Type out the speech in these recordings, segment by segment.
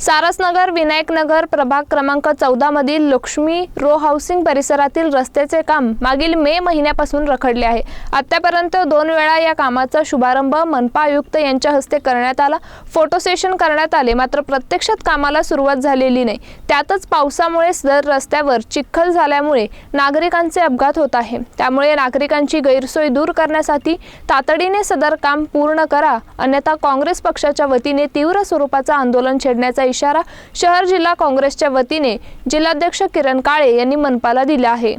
सारसनगर विनायकनगर प्रभाग क्रमांक चौदा मधील लक्ष्मी रो हाऊसिंग परिसरातील रस्त्याचे काम मागील मे महिन्यापासून रखडले आहे. आतापर्यंत दोन वेळा या कामाचा शुभारंभ मनपा आयुक्त यांच्या हस्ते करण्यात आला. फोटो सेशन करण्यात आले मात्र प्रत्यक्षात कामाला सुरुवात झालेली नाही. त्यातच पावसामुळे दर रस्त्यावर चिखल झाल्यामुळे नागरिकांचे अपघात होत आहे. त्यामुळे नागरिकांची गैरसोय दूर करण्यासाठी तातडीने सदर काम पूर्ण करा अन्यथा काँग्रेस पक्षाच्या वतीने तीव्र स्वरूपाचा आंदोलन छेडण्याचा इशारा शहर जिल्हा काँग्रेसच्या वतीने जिल्हाध्यक्ष किरण काळे यांनी मनपाला दिला आहे.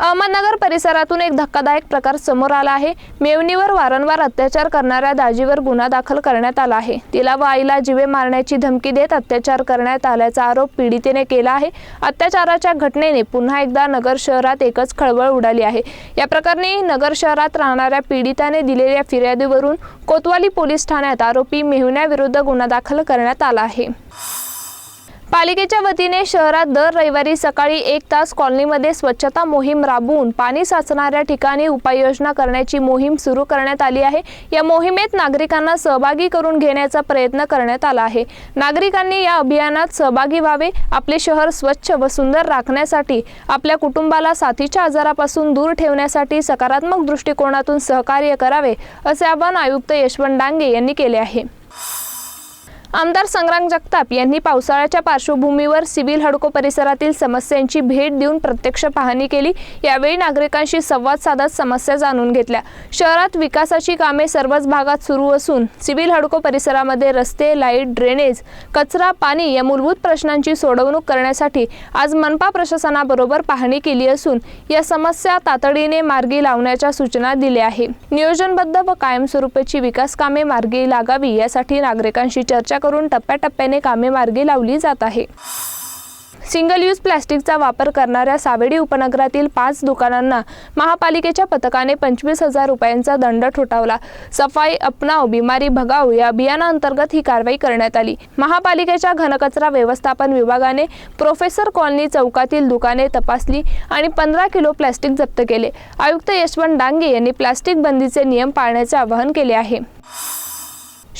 अहमदनगर परिसरातून एक धक्कादायक प्रकार समोर आला आहे. मेवणीवर वारंवार अत्याचार करणाऱ्या दाजीवर गुन्हा दाखल करण्यात आला आहे. तिला व आईला जिवे मारण्याची धमकी देत अत्याचार करण्यात आल्याचा आरोप पीडितेने केला आहे. अत्याचाराच्या घटनेने पुन्हा एकदा नगर शहरात एकच खळबळ उडाली आहे. या प्रकरणी नगर शहरात राहणाऱ्या पीडिताने दिलेल्या फिर्यादीवरून कोतवाली पोलीस ठाण्यात आरोपी मेहुण्याविरुद्ध गुन्हा दाखल करण्यात आला आहे. पालिकेच्या वतीने शहरात दर रविवारी सकाळी एक तास कॉलनीमध्ये स्वच्छता मोहीम राबवून पाणी साचणाऱ्या ठिकाणी उपाययोजना करण्याची मोहीम सुरू करण्यात आली आहे. या मोहिमेत नागरिकांना सहभागी करून घेण्याचा प्रयत्न करण्यात आला आहे. नागरिकांनी या अभियानात सहभागी व्हावे आपले शहर स्वच्छ व सुंदर राखण्यासाठी आपल्या कुटुंबाला साथीच्या आजारापासून दूर ठेवण्यासाठी सकारात्मक दृष्टिकोनातून सहकार्य करावे असे आवाहन आयुक्त यशवंत डांगे यांनी केले आहे. आमदार संग्राम जगताप यांनी पावसाळ्याच्या पार्श्वभूमीवर सिव्हिल हडको परिसरातील समस्यांची भेट देऊन प्रत्यक्ष पाहणी केली. यावेळी नागरिकांशी संवाद साधत समस्या जाणून घेतल्या. शहरात विकासाची कामे सर्वच भागात सुरू असून सिव्हिल हडको परिसरामध्ये रस्ते लाइट ड्रेनेज कचरा पाणी या मूलभूत प्रश्नांची सोडवणूक करण्यासाठी आज मनपा प्रशासनाबरोबर पाहणी केली असून या समस्या तातडीने मार्गी लावण्याच्या सूचना दिल्या आहे नियोजनबद्ध व कायमस्वरूपाची विकास कामे मार्गी लागावी यासाठी नागरिकांशी चर्चा करून टप्प्याटप्प्याने कामे मार्गी लावली जात आहे. सिंगल यूज प्लॅस्टिकचा वापर करणाऱ्या सावेडी उपनगरातील पाच दुकानांना महापालिकेच्या पथकाने पंचवीस हजार रुपयांचा दंड ठोठावला. सफाई अपनाव बिमारी भगाव या अभियानाअंतर्गत ही कारवाई करण्यात आली. महापालिकेच्या घनकचरा व्यवस्थापन विभागाने प्रोफेसर कॉलनी चौकातील दुकाने तपासली आणि पंधरा किलो प्लॅस्टिक जप्त केले. आयुक्त यशवंत डांगे यांनी प्लॅस्टिक बंदीचे नियम पाळण्याचे आवाहन केले आहे.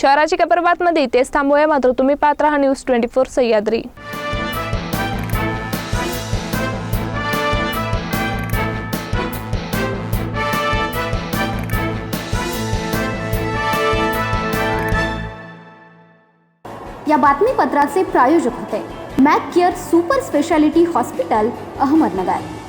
शहराची कबरबातमध्ये इथेच थांबूया. मात्र तुम्ही पाहत राहा न्यूज ट्वेंटी फोर सह्याद्री. या बातमीपत्राचे प्रायोजक होते. Mac care super speciality hospital Ahmednagar.